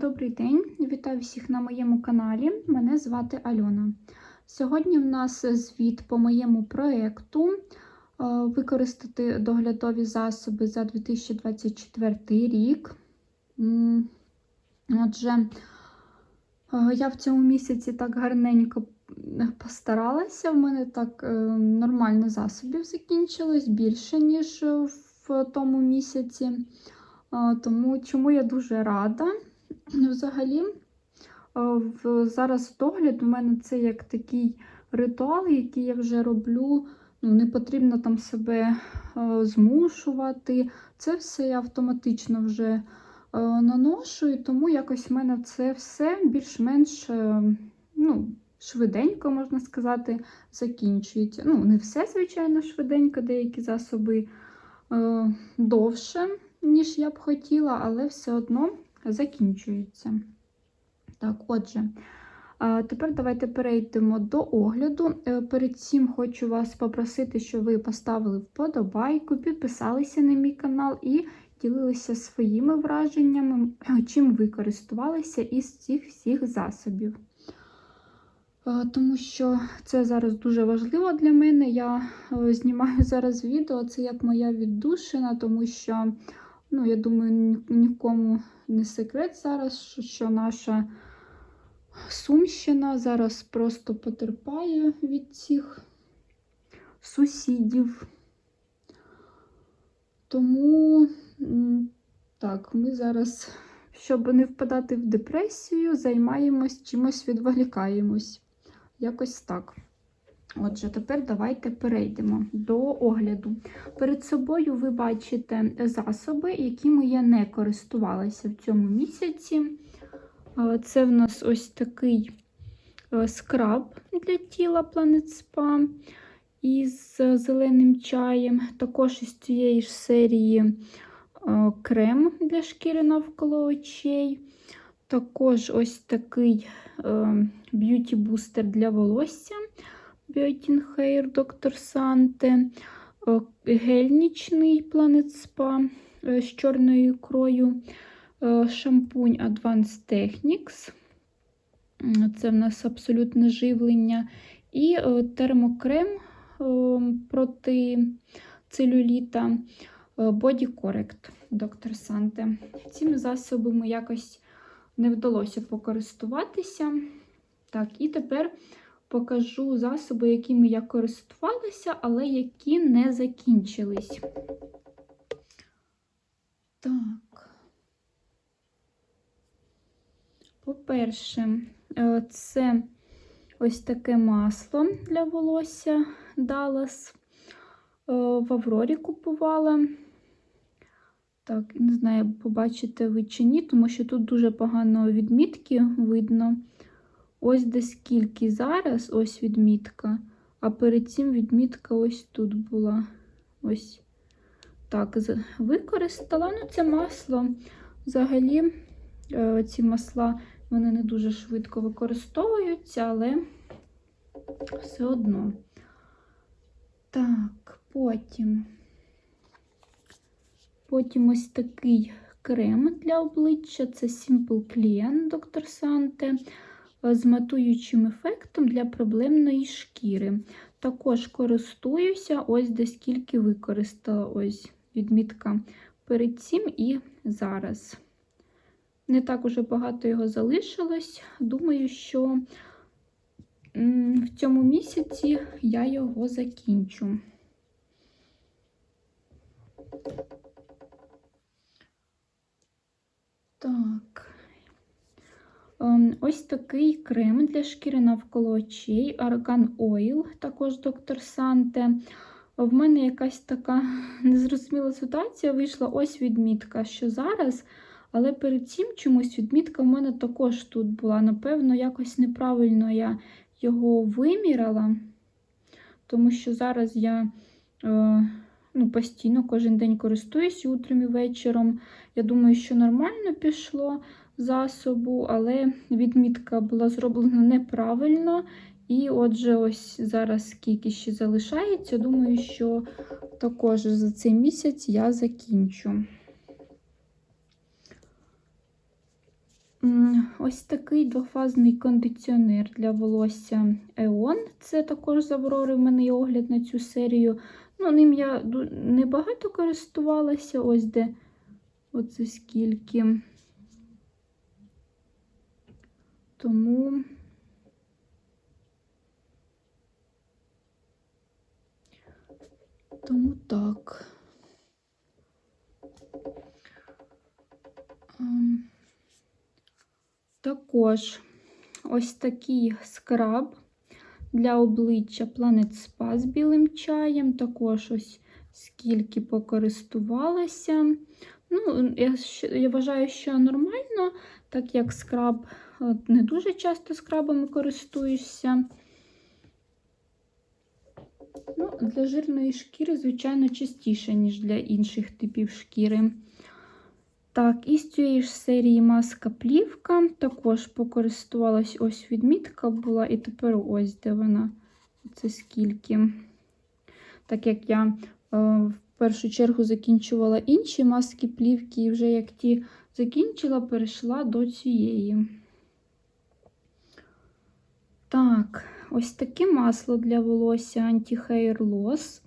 Добрий день, вітаю всіх на моєму каналі. Мене звати Альона. Сьогодні в нас звіт по моєму проєкту е, використати доглядові засоби за 2024 рік. Отже, е, я в цьому місяці так гарненько постаралася. В мене так е, нормально засобів закінчилось більше, ніж в тому місяці. Тому чому я дуже рада. Ну, Взагалі, е, зараз догляд у мене це як такий ритуал, який я вже роблю. Ну, Не потрібно там себе е, змушувати. Це все я автоматично вже е, наношу, і тому якось в мене це все більш-менш ну, швиденько, можна сказати, закінчується. Ну, не все, звичайно, швиденько, деякі засоби довше, ніж я б хотіла, але все одно закінчується. Так, отже, тепер давайте перейдемо до огляду. Е, Перед цим хочу вас попросити, щоб ви поставили вподобайку, підписалися на мій канал і ділилися своїми враженнями, чим ви користувалися із цих всіх засобів. Е, Тому що це зараз дуже важливо для мене. Я е, знімаю зараз відео, це як моя віддушина, тому що, ну, я думаю, нікому не секрет зараз, що- наша Сумщина зараз просто потерпає від цих сусідів. Тому, так, ми зараз, щоб не впадати в депресію, займаємось чимось відволікаємось. Якось так. Отже, тепер давайте перейдемо до огляду. Перед собою ви бачите засоби, якими я не користувалася в цьому місяці. Це в нас ось такий скраб для тіла Planet Spa із зеленим чаєм. Також із цієї ж серії крем для шкіри навколо очей. Також ось такий б'юті-бустер для волосся Biotin Hair Dr. Sante. Е, Гель нічний Planet Spa е, з чорною ікрою. Е, Шампунь Advanced Techniques. М, Це в нас абсолютне живлення. І е, термокрем проти целюліта Body Correct Dr. Sante. Цими засобами якось не вдалося покористуватися. Так, і тепер покажу засоби, якими я користувалася, але які не закінчились. Так. По-перше, е, це ось таке масло для волосся Dallas. Е, В Аврорі купувала. Так, не знаю, побачите ви чи ні, тому що тут дуже погано відмітки видно. Ось де скільки зараз, ось відмітка, а перед цим відмітка ось тут була. Ось так, використала. Ну, це масло. Взагалі, е, ці масла вони не дуже швидко використовуються, але все одно. Так, потім. Потім ось такий крем для обличчя. Це Simple Clean Dr. Sante з матуючим ефектом для проблемної шкіри. Також користуюся, ось де скільки використала ось відмітка перед цим і зараз. Не так уже багато його залишилось. Думаю, що в цьому місяці я його закінчу. Так. Ем, Ось такий крем для шкіри навколо очей, Argan Oil, також доктор Санте. В мене якась така незрозуміла ситуація вийшла. Ось відмітка, що зараз, але перед цим чомусь відмітка в мене також тут була. Напевно, якось неправильно я його виміряла, тому що зараз я е, ну, постійно кожен день користуюсь утром і вечором. Я думаю, що нормально пішло засобу, але відмітка була зроблена неправильно. І отже, ось зараз скільки ще залишається. Думаю, що також за цей місяць я закінчу. Ось такий двофазний кондиціонер для волосся Еон. Це також з Аврори. В мене є огляд на цю серію. Ну, ним я небагато користувалася, ось де оце скільки. Тому. Тому так. Ем, Також ось такий скраб для обличчя Planet Spa з білим чаєм. Також ось скільки покористувалася. Ну, я, я вважаю, що нормально, так як скраб не дуже часто скрабами користуюся. Ну, для жирної шкіри, звичайно, частіше, ніж для інших типів шкіри. Так, і з цієї ж серії маска плівка. Також покористувалась ось відмітка була, і тепер ось де вона. Це скільки. Так як я е, в першу чергу закінчувала інші маски плівки, і вже як ті закінчила, перейшла до цієї. Так, ось таке масло для волосся Anti-Hair Loss.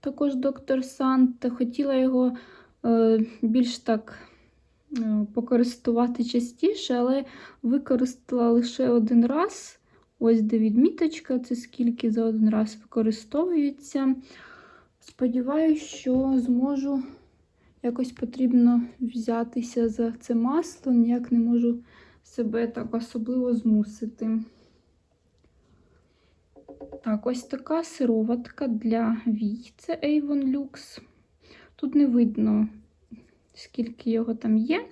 Також доктор Сант. Хотіла його е, більш так е, покористувати частіше, але використала лише один раз. Ось де відміточка, це скільки за один раз використовується. Сподіваюсь, що зможу якось потрібно взятися за це масло, ніяк не можу себе так особливо змусити. Так, ось така сироватка для вій. Це Avon Lux. Тут не видно, скільки його там є.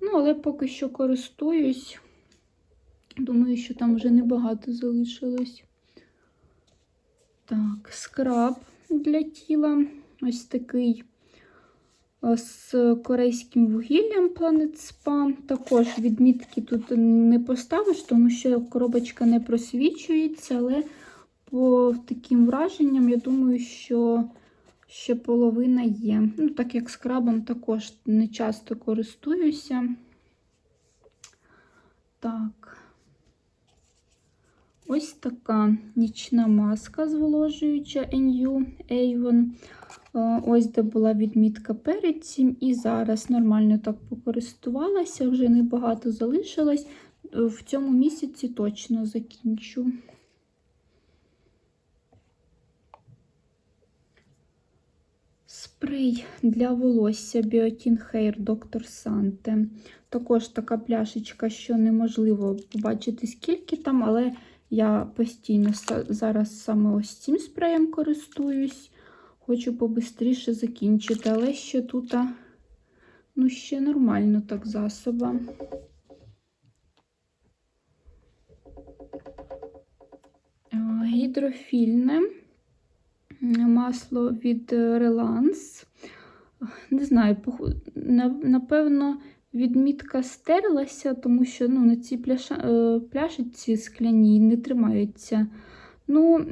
Ну, але поки що користуюсь. Думаю, що там вже небагато залишилось. Так, скраб для тіла. Ось такий е, з корейським вугіллям Planet Spa. Також відмітки тут не поставиш, тому що коробочка не просвічується, але по таким враженням, я думаю, що ще половина є. Ну, так як скрабом також не часто користуюся. Так. Ось така нічна маска зволожуюча NU Avon. Е, Ось де була відмітка перед цим. І зараз нормально так покористувалася, вже небагато залишилось. Е, В цьому місяці точно закінчу. Спрей для волосся Biotin Hair Dr. Sante. Також така пляшечка, що неможливо побачити, скільки там, але я постійно зараз саме ось цим спреєм користуюсь. Хочу побистріше закінчити, але ще тут, ну, ще нормально так засоба. Гідрофільне масло від Relance. Не знаю, напевно, відмітка стерлася, тому що ну, на цій е, пляшечці скляній не тримаються. Ну,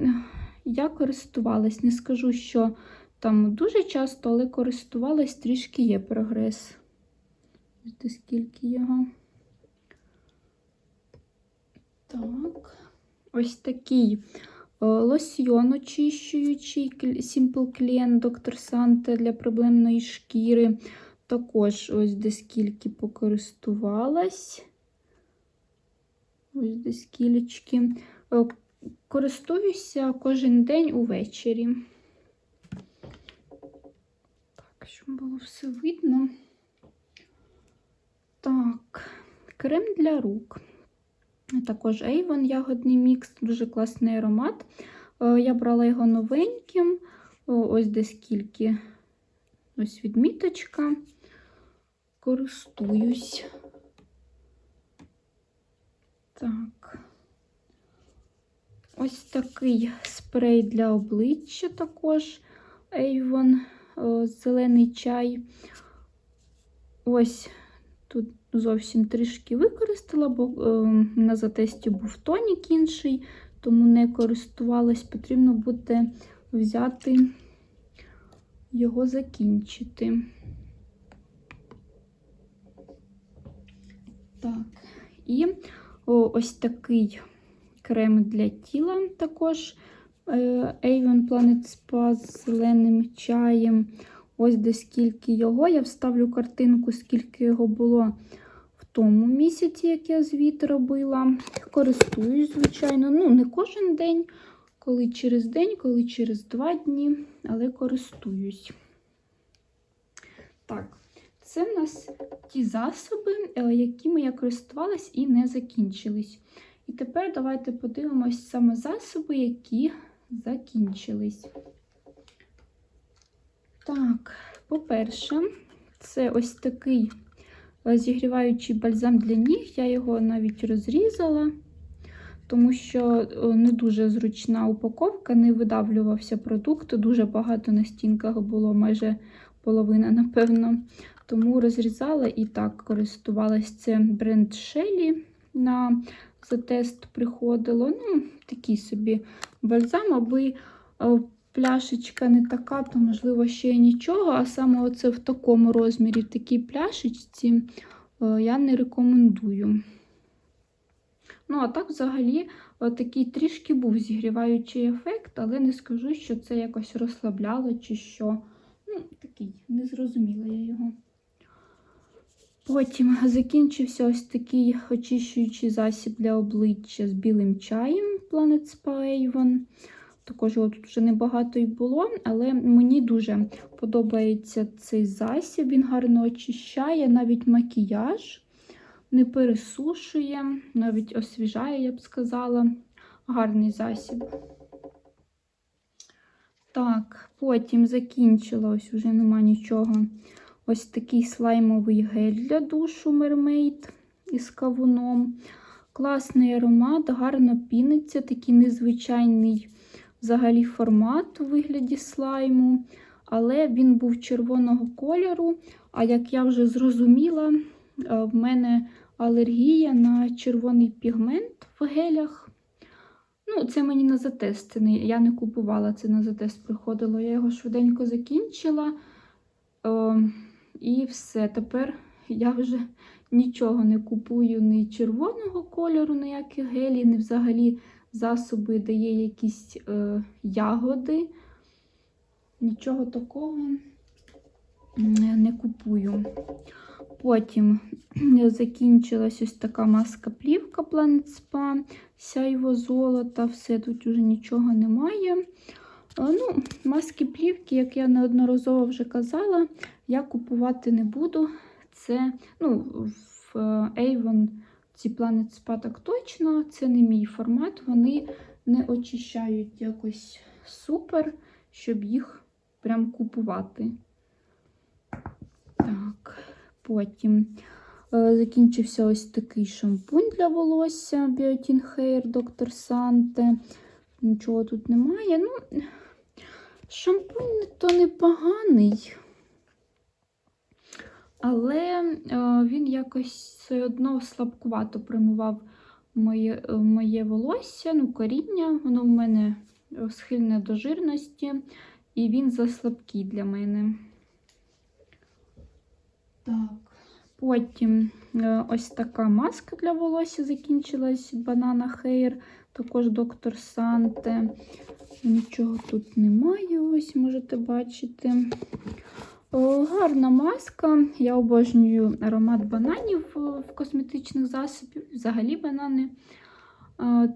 я користувалась, не скажу, що там дуже часто, але користувалась, трішки є прогрес. Бачите, скільки його. Так, ось такий е, лосьйон очищуючий Simple Clean Dr. Sante для проблемної шкіри. Також ось де скільки покористувалась. Ось де скілечки. Е, Користуюся кожен день увечері. Так, щоб було все видно. Так, крем для рук. Також Avon ягодний мікс, дуже класний аромат. Е, Я брала його новеньким. Ось де скільки. Ось відміточка. Користуюсь. Так. Ось такий спрей для обличчя також Avon, е, зелений чай. Ось тут зовсім трішки використала, бо е, на затесті був тонік інший, тому не користувалась. Потрібно буде взяти його закінчити. Так, І ось такий крем для тіла також. е, Avon Planet Spa з зеленим чаєм. Ось де скільки його. Я вставлю картинку, скільки його було в тому місяці, як я звіт робила. Користуюсь, звичайно. Ну, не кожен день, коли через день, коли через два дні, але користуюсь. Так, це в нас ті засоби, е, якими я користувалась і не закінчились. І тепер давайте подивимось саме засоби, які закінчились. Так, по-перше, це ось такий е, зігріваючий бальзам для ніг. Я його навіть розрізала, тому що е, не дуже зручна упаковка, не видавлювався продукт. Дуже багато на стінках було, майже половина, напевно. Тому розрізала і так користувалась це бренд Shelly на за тест приходило. Ну, такий собі бальзам, аби е, пляшечка не така, то, можливо, ще й нічого. А саме оце в такому розмірі, в такій пляшечці, е, я не рекомендую. Ну, а так, взагалі, е, такий трішки був зігріваючий ефект, але не скажу, що це якось розслабляло чи що. Ну, такий, не зрозуміла я його. Потім закінчився ось такий очищуючий засіб для обличчя з білим чаєм Planet Spa Avon. Також його тут вже небагато й було, але мені дуже подобається цей засіб. Він гарно очищає, навіть макіяж не пересушує, навіть освіжає, я б сказала. Гарний засіб. Так, потім закінчила, ось вже нема нічого. Ось такий слаймовий гель для душу Mermaid із кавуном. Класний аромат, гарно піниться, такий незвичайний взагалі формат у вигляді слайму. Але він був червоного кольору. А як я вже зрозуміла, е, в мене алергія на червоний пігмент в гелях. Ну, це мені на затест. Я не купувала це на затест приходило. Я його швиденько закінчила. О, і все. Тепер я вже нічого не купую ні червоного кольору, ніяких гелій, ні взагалі засоби, де є якісь е, ягоди. Нічого такого не купую. Потім закінчилась ось така маска плівка Planet Spa, сяйво золота, все тут уже нічого немає. Ну, Маски плівки, як я неодноразово вже казала, я купувати не буду. Це ну, в Avon ці Planet Spa так точно, це не мій формат, вони не очищають якось супер, щоб їх прям купувати. Так, потім е, закінчився ось такий шампунь для волосся Biotin Hair Dr. Sante. Нічого тут немає. Ну, Шампунь то непоганий, але е, він якось все одно слабкувато промивав моє е, моє волосся, ну, коріння, воно в мене схильне до жирності, і він заслабкий для мене. Так, Потім е, ось така маска для волосся закінчилась Banana Hair, також доктор Санте. Нічого тут немає, ось можете бачити. О, гарна маска. Я обожнюю аромат бананів в косметичних засобів, взагалі банани.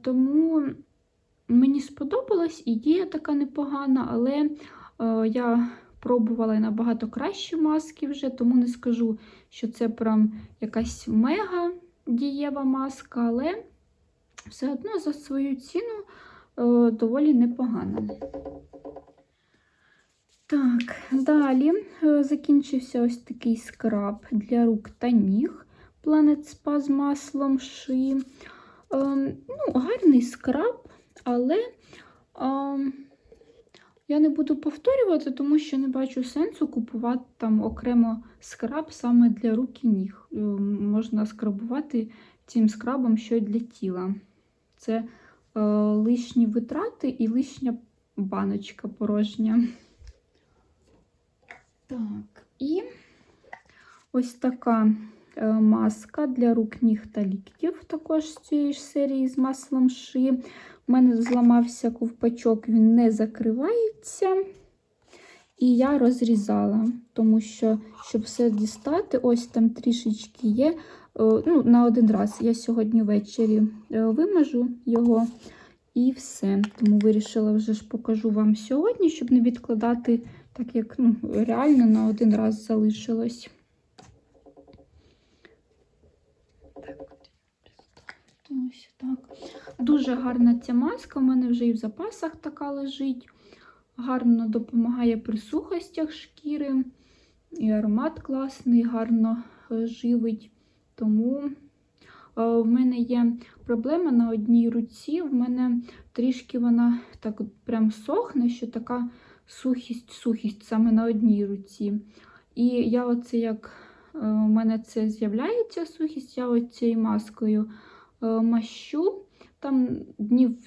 Тому мені сподобалась ідея така непогана, але я пробувала набагато кращі маски вже, тому не скажу, що це прям якась мега дієва маска, але все одно за свою ціну. Е, доволі непогано. Так, далі е, закінчився ось такий скраб для рук та ніг Planet Spa з маслом ши. Ем, ну, Гарний скраб, але ем, я не буду повторювати, тому що не бачу сенсу купувати там окремо скраб саме для рук і ніг. Ем, можна скрабувати цим скрабом що й для тіла. Це Е, лишні витрати і лишня баночка порожня. Так, і ось така е, маска для рук, ніг та ліктів, також з цієї ж серії з маслом ши. У мене зламався ковпачок, він не закривається. І я розрізала, тому що, щоб все дістати, ось там трішечки є. е, Ну, на один раз. Я сьогодні ввечері е, вимажу його і все. Тому вирішила вже ж покажу вам сьогодні, щоб не відкладати, так як ну, реально на один раз залишилось. Ось так. Дуже гарна ця маска, у мене вже і в запасах така лежить. Гарно допомагає при сухостях шкіри. І аромат класний, гарно е, живить. Тому е, в мене є проблема на одній руці. В мене трішки вона так прям сохне, що така сухість, сухість саме на одній руці. І я оце як е, у мене це з'являється сухість, я оцією маскою е, мащу там днів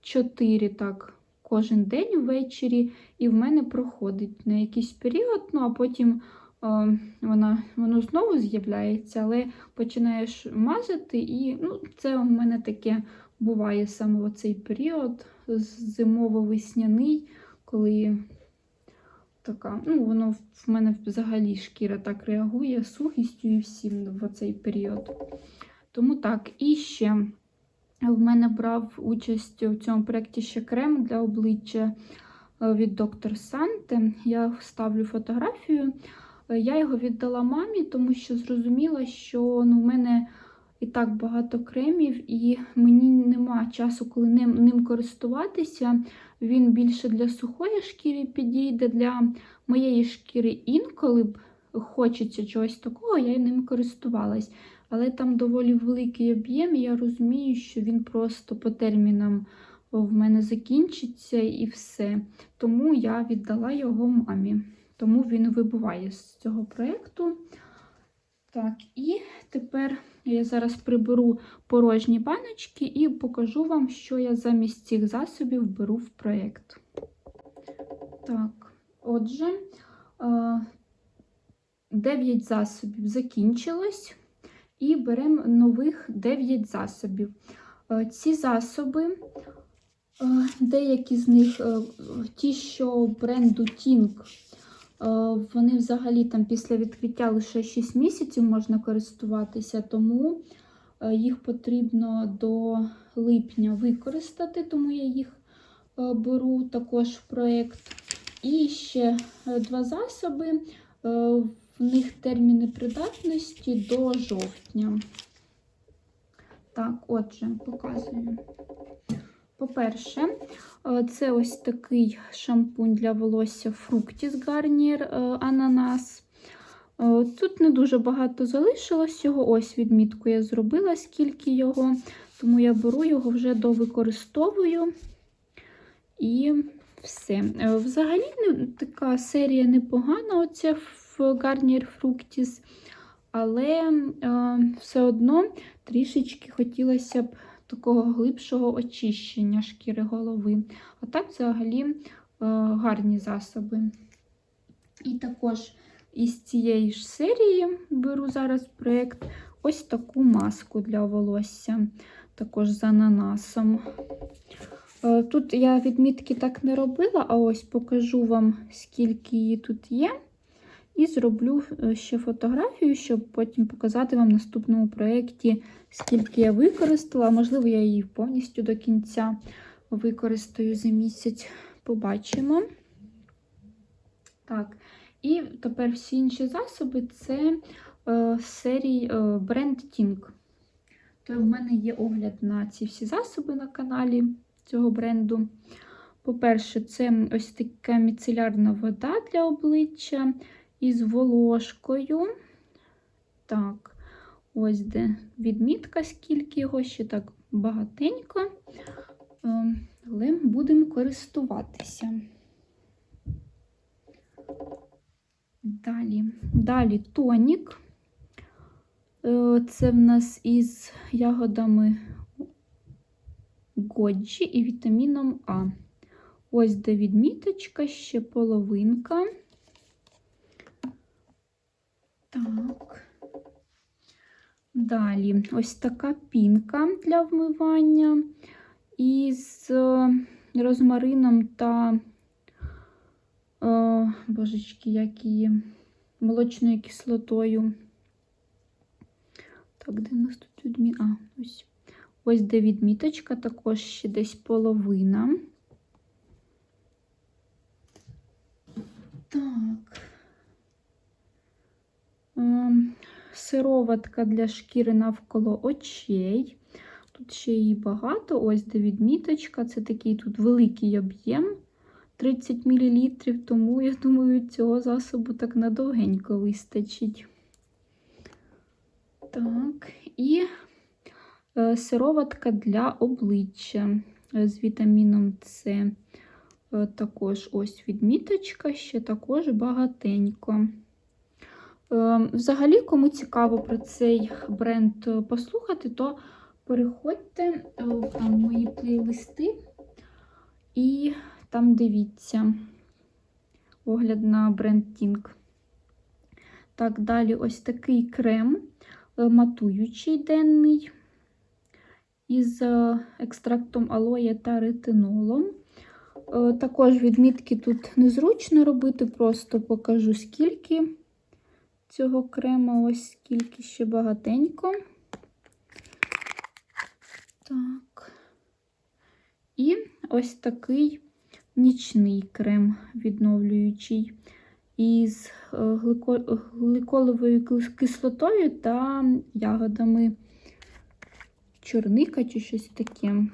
4 так кожен день ввечері, і в мене проходить на якийсь період, ну а потім е, вона, воно знову з'являється, але починаєш мазати, і ну, це у мене таке буває саме в цей період зимово-весняний, коли така, ну, воно в мене взагалі шкіра так реагує сухістю і всім в цей період. Тому так, і ще. В мене брав участь у цьому проєкті ще крем для обличчя е, від доктор Санте. Я вставлю фотографію. Е, Я його віддала мамі, тому що зрозуміла, що ну, в мене і так багато кремів, і мені нема часу, коли ним, ним користуватися. Він більше для сухої шкіри підійде, для моєї шкіри інколи б хочеться чогось такого, я ним користувалась але там доволі великий об'єм, я розумію, що він просто по термінам в мене закінчиться і все. Тому я віддала його мамі. Тому він вибуває з цього проєкту. Так, і тепер я зараз приберу порожні баночки і покажу вам, що я замість цих засобів беру в проєкт. Так, отже, 9 засобів закінчилось і беремо нових 9 засобів. Е, ці засоби, е, деякі з них, е, ті, що бренду Tink, вони взагалі там після відкриття лише 6 місяців можна користуватися, тому їх потрібно до липня використати, тому я їх беру також в проєкт. І ще два засоби в них терміни придатності до жовтня. Так, отже, показую. По-перше, е, це ось такий шампунь для волосся Fructis Garnier е, Ананас. Е, тут не дуже багато залишилось його. Ось відмітку я зробила, скільки його, тому я беру його вже довикористовую. І все. Взагалі, така серія непогана. Оця Garnier Fructis, але все одно трішечки хотілося б такого глибшого очищення шкіри голови. А так, взагалі, е, гарні засоби. І також із цієї ж серії беру зараз проєкт ось таку маску для волосся, також з ананасом. Е, тут я відмітки так не робила, а ось покажу вам, скільки її тут є. І зроблю е, ще фотографію, щоб потім показати вам в наступному проєкті, скільки я використала. Можливо, я її повністю до кінця використаю за місяць. Побачимо. Так, і тепер всі інші засоби це е, серії е, бренд Tink. То в мене є огляд на ці всі засоби на каналі цього бренду. По-перше, це ось така міцелярна вода для обличчя із волошкою. Так, ось де відмітка, скільки його ще так багатенько, ем, але будемо користуватися. Далі, Далі тонік. Е, це в нас із ягодами Годжі і вітаміном А. Ось де відміточка, ще половинка. Так. Далі ось така пінка для вмивання із е, розмарином та, е, божечки, як її, молочною кислотою. Так, де у нас тут відмі... А, ось. Ось де відміточка, також ще десь половина. Так. Ем, Сироватка для шкіри навколо очей. Тут ще її багато. Ось де відміточка. Це такий тут великий об'єм 30 мл, тому, я думаю, цього засобу так надовгенько вистачить. Так, і е, сироватка для обличчя е, з вітаміном С. Е, Також ось відміточка, ще також багатенько. Е, Взагалі, кому цікаво про цей бренд е, послухати, то переходьте е, в мої плейлисти і там дивіться огляд на бренд Tink. Так, далі ось такий крем е, матуючий денний із е, екстрактом алоє та ретинолом. Е, Також відмітки тут незручно робити, просто покажу скільки цього крема, ось скільки ще багатенько. Так. І ось такий нічний крем відновлюючий із е, гликоловою кислотою та ягодами чорника чи щось таке.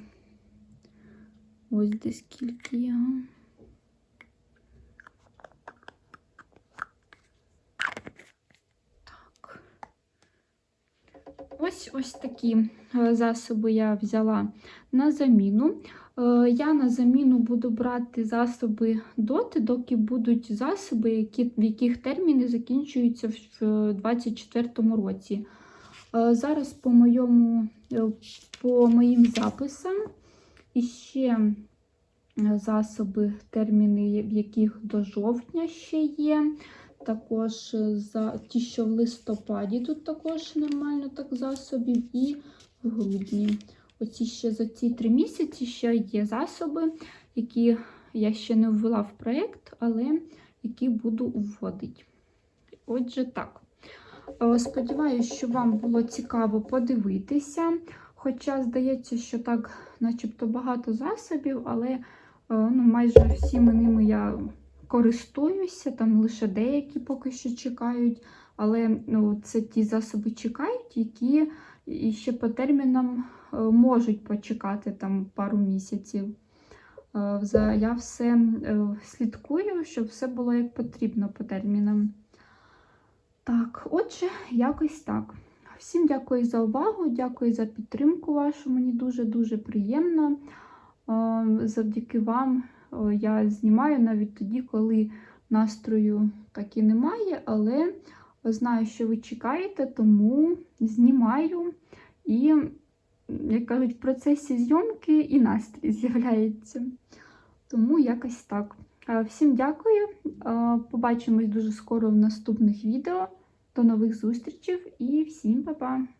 Ось де скільки я. Так. Ось ось такі е, засоби я взяла на заміну. Е, Я на заміну буду брати засоби доти, доки будуть засоби, які, в яких терміни закінчуються в 2024 році. Е, Зараз по, моєму, по моїм записам іще засоби, терміни, в яких до жовтня ще є. Також е, за ті, що в листопаді, тут також нормально так засобів, і в грудні. Оці ще за ці три місяці ще є засоби, які я ще не ввела в проєкт, але які буду вводити. Отже, так. Е, Сподіваюсь, що вам було цікаво подивитися. Хоча здається, що так, начебто, багато засобів, але е, ну, майже всіми ними я користуюся, там лише деякі поки що чекають. Але ну, це ті засоби чекають, які ще по термінам е, можуть почекати там пару місяців. Е, Я все е, слідкую, щоб все було як потрібно по термінам. Так, отже, якось так. Всім дякую за увагу, дякую за підтримку вашу. Мені дуже-дуже приємно. Завдяки вам я знімаю навіть тоді, коли настрою так і немає, але знаю, що ви чекаєте, тому знімаю. І, як кажуть, в процесі зйомки і настрій з'являється. Тому якось так. Е, Всім дякую. Е, Побачимось дуже скоро в наступних відео. До нових зустрічей і всім па-па!